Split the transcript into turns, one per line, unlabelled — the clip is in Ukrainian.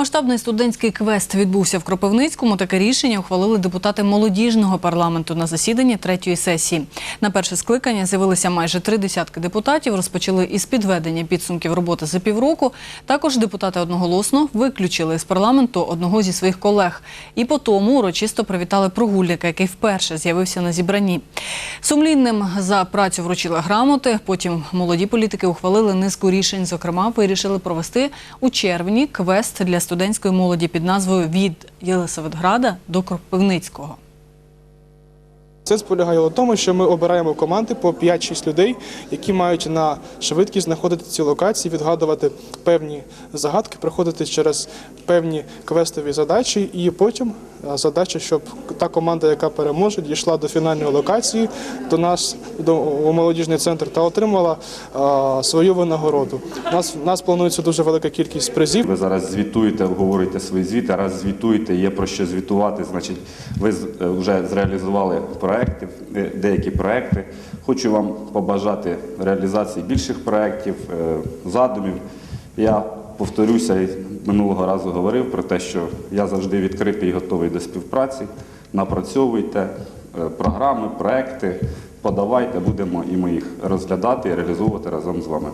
Масштабний студентський квест відбувся в Кропивницькому. Таке рішення ухвалили депутати молодіжного парламенту на засіданні третьої сесії. На перше скликання з'явилися майже три десятки депутатів. Розпочали із підведення підсумків роботи за півроку. Також депутати одноголосно виключили з парламенту одного зі своїх колег. І по тому урочисто привітали прогульника, який вперше з'явився на зібранні. Сумлінним за працю вручили грамоти. Потім молоді політики ухвалили низку рішень. Зокрема, вирішили провести у червні квест для студентської молоді під назвою Від Єлисаветграда до Кропивницького.
Це полягає у тому, що ми обираємо команди по 5-6 людей, які мають на швидкість знаходити ці локації, відгадувати певні загадки, проходити через певні квестові задачі, і потім задача, щоб та команда, яка переможе, дійшла до фінальної локації, до нас, до у молодіжний центр та отримала е, свою винагороду. Нас, нас планується дуже велика кількість призів.
Ви зараз звітуєте, обговорюєте свої звіти. Раз звітуєте, є про що звітувати. Значить, ви е, вже зреалізували проекти, е, деякі проекти. Хочу вам побажати реалізації більших проєктів, е, задумів. Я повторюся, і минулого разу говорив про те, що я завжди відкритий і готовий до співпраці. Напрацьовуйте е, програми, проекти, подавайте, будемо і ми їх розглядати і реалізовувати разом з вами.